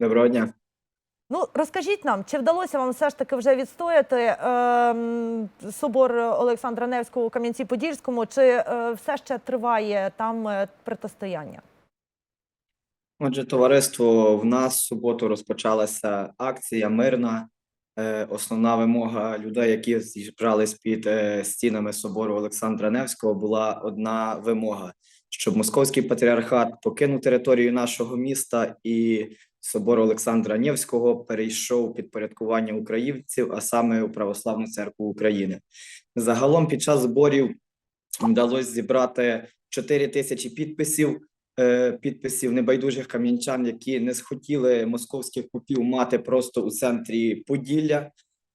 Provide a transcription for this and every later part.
Доброго дня. Ну, розкажіть нам, чи вдалося вам все ж таки вже відстояти ем, собор Олександра Невського у Кам'янці-Подільському, чи е, все ще триває там е, протистояння? Отже, товариство, в нас в суботу розпочалася акція мирна. Е, Основна вимога людей, які зібрались під е, стінами собору Олександра Невського, була одна вимога: щоб московський патріархат покинув територію нашого міста і собор Олександра Невського перейшов під порядкування українців, а саме у Православну церкву України. Загалом під час зборів вдалося зібрати 4 тисячі підписів. е, Підписів небайдужих кам'янчан, які не схотіли московських попів мати просто у центрі Поділля.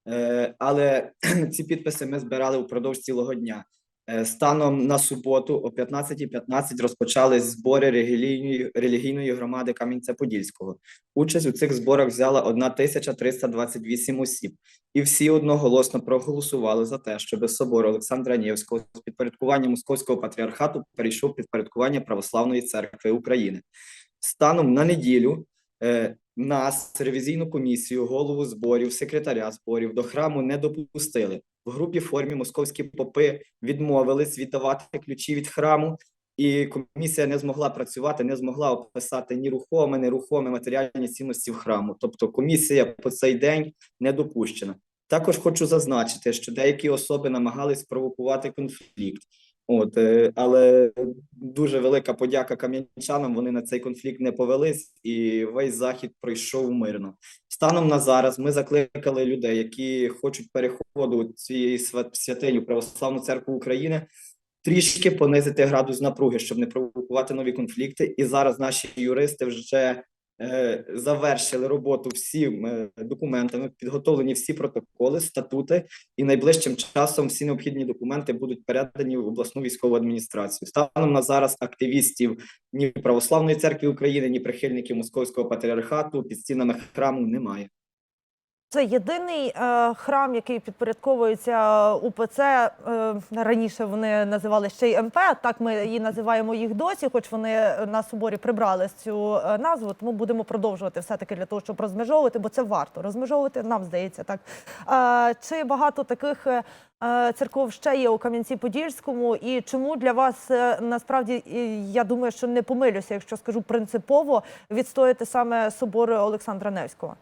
Е, Але ці підписи ми збирали впродовж цілого дня. Е, Станом на суботу о 15.15 розпочались збори релігійної, релігійної громади Кам'янця-Подільського. Участь у цих зборах взяла 1328 осіб, і всі одноголосно проголосували за те, щоб собор Олександра Невського з підпорядкування Московського патріархату перейшов підпорядкування Православної церкви України. Станом на неділю е, нас, ревізійну комісію, голову зборів, секретаря зборів до храму не допустили. В групі формі московські попи відмовились віддавати ключі від храму, і комісія не змогла працювати, не змогла описати ні рухоме, ні рухоме матеріальні цінності в храму. Тобто комісія по цей день не допущена. Також хочу зазначити, що деякі особи намагались спровокувати конфлікт. От, е, але дуже велика подяка кам'янчанам. Вони на цей конфлікт не повелись, і весь захід пройшов мирно. Станом на зараз ми закликали людей, які хочуть переходу цієї свят- святині Православну церкву України, трішки понизити градус напруги, щоб не провокувати нові конфлікти. І зараз наші юристи вже завершили роботу всім е, документами, підготовлені всі протоколи, статути, і найближчим часом всі необхідні документи будуть передані в обласну військову адміністрацію. Станом на зараз активістів ні Православної церкви України, ні прихильників Московського патріархату під стінами храму немає. Це єдиний е, храм, який підпорядковується УПЦ. Е, раніше вони називали ще й МП. Так ми її називаємо їх досі, хоч вони на соборі прибрали цю е, назву. Тому будемо продовжувати все таки для того, щоб розмежовувати, бо це варто розмежовувати. Нам здається, так е, чи багато таких е, е, церков ще є у Кам'янці-Подільському, і чому для вас е, насправді я думаю, що не помилюся, якщо скажу принципово відстояти саме собор Олександра Невського.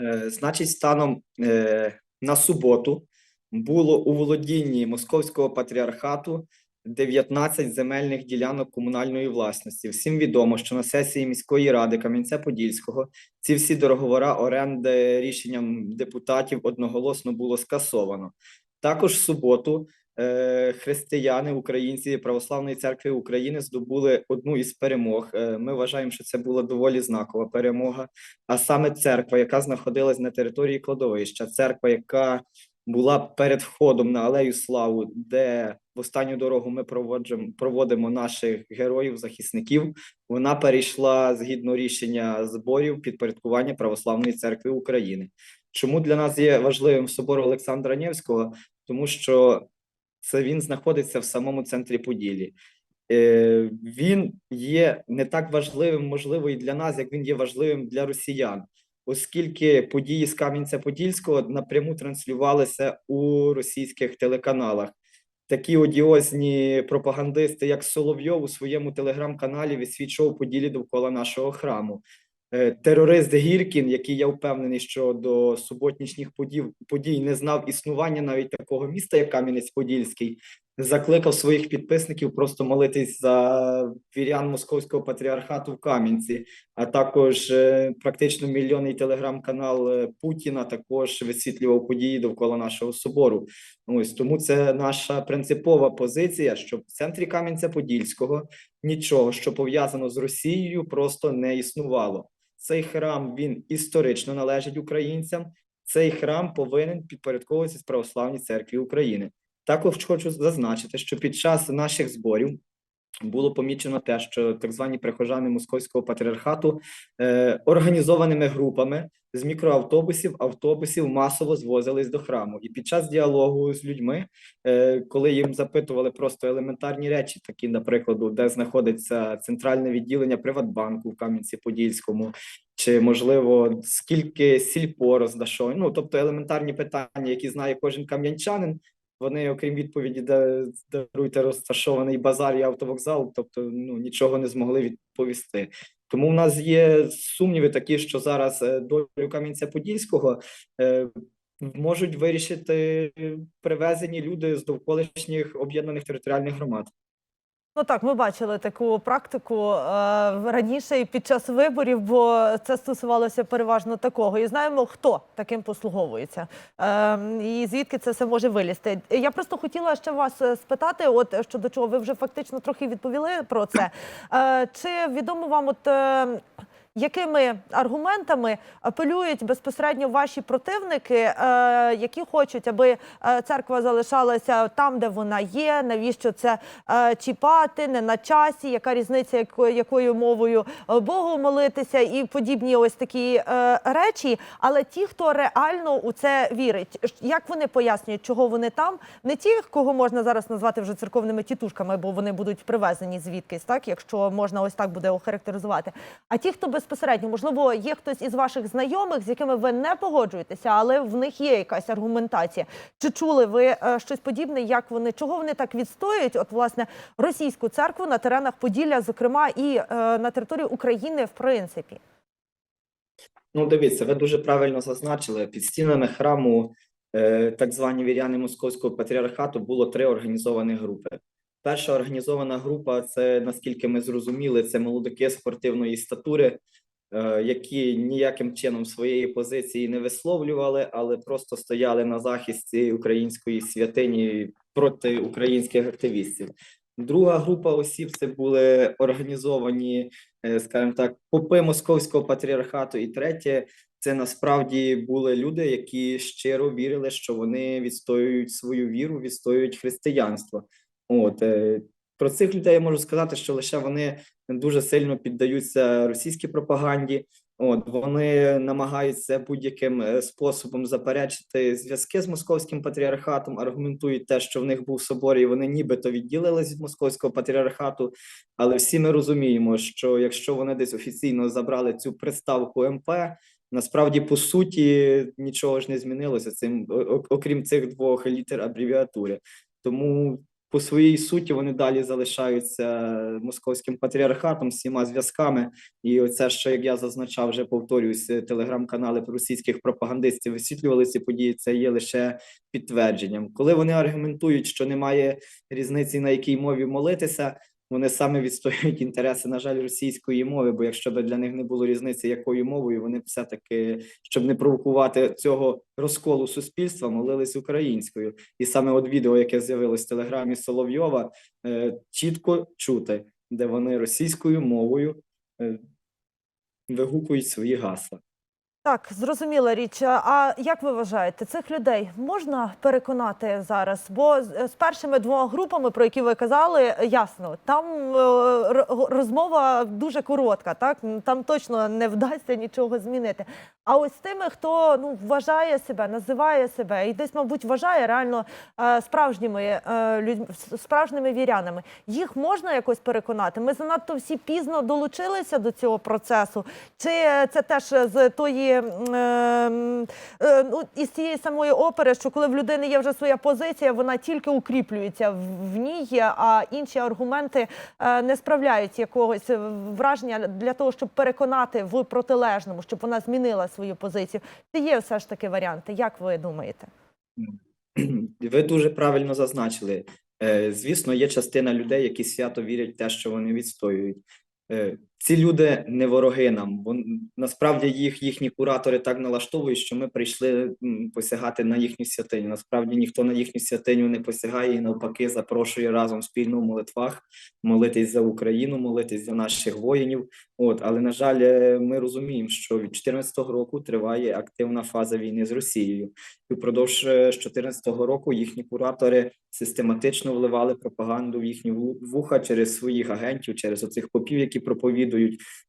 Е, Значить, станом е, на суботу було у володінні Московського патріархату 19 земельних ділянок комунальної власності. Всім відомо, що на сесії міської ради Кам'янця-Подільського ці всі договори оренди рішенням депутатів одноголосно було скасовано. Також в суботу християни, українці Православної церкви України здобули одну із перемог. Е, Ми вважаємо, що це була доволі знакова перемога а саме церква, яка знаходилась на території кладовища, церква, яка була перед входом на алею Славу, де в останню дорогу ми проводжем- проводимо наших героїв, захисників. Вона перейшла згідно рішення зборів підпорядкування Православної церкви України. Чому для нас є важливим собор Олександра Невського? Тому що це він знаходиться в самому центрі Поділі. Е, він є не так важливим, можливо, і для нас, як він є важливим для росіян, оскільки події з Кам'янця-Подільського напряму транслювалися у російських телеканалах. Такі одіозні пропагандисти, як Соловйов, у своєму телеграм-каналі висвічував поділі довкола нашого храму. Е, Терорист Гіркін, який я впевнений, що до суботнішніх подій, подій не знав існування навіть такого міста, як Кам'янець-Подільський, закликав своїх підписників просто молитись за вірян московського патріархату в Кам'янці, а також е, практично мільйонний телеграм-канал е, Путіна також висвітлював події довкола нашого собору. Ось тому це наша принципова позиція, що в центрі Кам'янця-Подільського нічого, що пов'язано з Росією, просто не існувало. Цей храм він історично належить українцям. Цей храм повинен підпорядковуватися православній церкві України. Також хочу зазначити, що під час наших зборів було помічено те, що так звані прихожани московського патріархату е, організованими групами з мікроавтобусів, автобусів масово звозились до храму. І під час діалогу з людьми, е, коли їм запитували просто елементарні речі, такі, наприклад, де знаходиться центральне відділення Приватбанку в Кам'янці-Подільському, чи можливо скільки сільпо роздашовано, ну тобто елементарні питання, які знає кожен кам'янчанин. Вони, окрім відповіді, де даруйте розташований базар і автовокзал, тобто ну нічого не змогли відповісти. Тому в нас є сумніви такі, що зараз е, долю Кам'янця-Подільського е, можуть вирішити привезені люди з довколишніх об'єднаних територіальних громад. Ну так, ми бачили таку практику е, раніше і під час виборів, бо це стосувалося переважно такого. І знаємо, хто таким послуговується, е, і звідки це все може вилізти. Я просто хотіла ще вас е, спитати, от щодо чого ви вже фактично трохи відповіли про це. Е, чи відомо вам, от е, якими аргументами апелюють безпосередньо ваші противники, е, які хочуть, аби е, церква залишалася там, де вона є? Навіщо це е, чіпати, не на часі? Яка різниця, якою, мовою Богу молитися, і подібні ось такі речі? Але ті, хто реально у це вірить, як вони пояснюють, чого вони там? Не ті, кого можна зараз назвати вже церковними тітушками, бо вони будуть привезені звідкись, так якщо можна ось так буде охарактеризувати. А ті, хто безпосередньо, можливо, є хтось із ваших знайомих, з якими ви не погоджуєтеся, але в них є якась аргументація. Чи чули ви е, щось подібне? Як вони чого вони так відстоюють? От власне російську церкву на теренах Поділля, зокрема, і е, на території України, в принципі. Ну, дивіться, ви дуже правильно зазначили. Під стінами храму е, так звані віряни Московського патріархату було три організовані групи. Перша організована група це, наскільки ми зрозуміли, це молодики спортивної статури, е, які ніяким чином своєї позиції не висловлювали, але просто стояли на захисті української святині проти українських активістів. Друга група осіб це були організовані е, скажімо так, попи московського патріархату, і третє це насправді були люди, які щиро вірили, що вони відстоюють свою віру, відстоюють християнство. От е, про цих людей я можу сказати, що лише вони дуже сильно піддаються російській пропаганді. От вони намагаються будь-яким е, способом заперечити зв'язки з московським патріархатом, аргументують те, що в них був собор, і вони нібито відділились від московського патріархату. Але всі ми розуміємо, що якщо вони десь офіційно забрали цю приставку МП, насправді по суті нічого ж не змінилося цим, окрім цих двох літер абревіатури. Тому по своїй суті вони далі залишаються московським патріархатом, всіма зв'язками. І оце, що як я зазначав, вже повторююсь, телеграм-канали російських пропагандистів висвітлювали ці події. Це є лише підтвердженням. Коли вони аргументують, що немає різниці на якій мові молитися. Вони саме відстоюють інтереси, на жаль, російської мови. Бо якщо б для них не було різниці, якою мовою, вони все-таки, щоб не провокувати цього розколу суспільства, молились українською. І саме от відео, яке з'явилось в телеграмі Соловйова, е, чітко чути, де вони російською мовою е, вигукують свої гасла. Так, зрозуміла річ. А як ви вважаєте, цих людей можна переконати зараз? Бо з першими двома групами, про які ви казали, ясно, там е, розмова дуже коротка, так там точно не вдасться нічого змінити. А ось тими, хто ну вважає себе, називає себе і десь, мабуть, вважає реально е, справжніми е, людьми, справжніми вірянами, їх можна якось переконати. Ми занадто всі пізно долучилися до цього процесу. Чи це теж з тої е, ну, із цієї самої опери, що коли в людини є вже своя позиція, вона тільки укріплюється в- ній, а інші аргументи е, не справляють якогось враження для того, щоб переконати в протилежному, щоб вона змінила свою позицію. Чи є все ж таки варіанти? Як ви думаєте? Ви дуже правильно зазначили. Е, Звісно, є частина людей, які свято вірять в те, що вони відстоюють. Е, Ці люди не вороги нам. Вон- насправді їх їхні куратори так налаштовують, що ми прийшли посягати на їхню святиню. Насправді ніхто на їхню святиню не посягає і навпаки запрошує разом спільно в молитвах молитись за Україну, молитись за наших воїнів. От, але на жаль, е, ми розуміємо, що від 2014 року триває активна фаза війни з Росією, і впродовж е, 2014 року їхні куратори систематично вливали пропаганду в їхні вуха через своїх агентів, через оцих попів, які проповідують.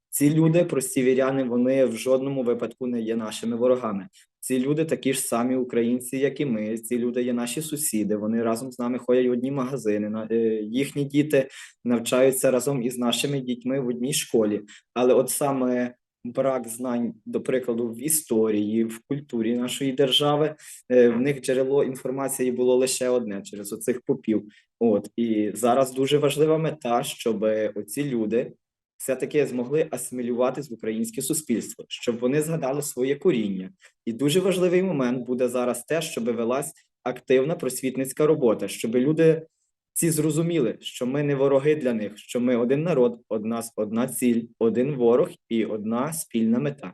Ці люди, прості віряни, вони в жодному випадку не є нашими ворогами. Ці люди такі ж самі українці, як і ми. Ці люди є наші сусіди. Вони разом з нами ходять в одні магазини. е, Їхні діти навчаються разом із нашими дітьми в одній школі. Але от саме брак знань, до прикладу, в історії, в культурі нашої держави, е, в них джерело інформації було лише одне через оцих попів. От і зараз дуже важлива мета, щоб оці люди все-таки змогли асимілюватись в українське суспільство, щоб вони згадали своє коріння. І дуже важливий момент буде зараз те, щоб велась активна просвітницька робота, щоб люди ці зрозуміли, що ми не вороги для них, що ми один народ, одна одна ціль, один ворог і одна спільна мета.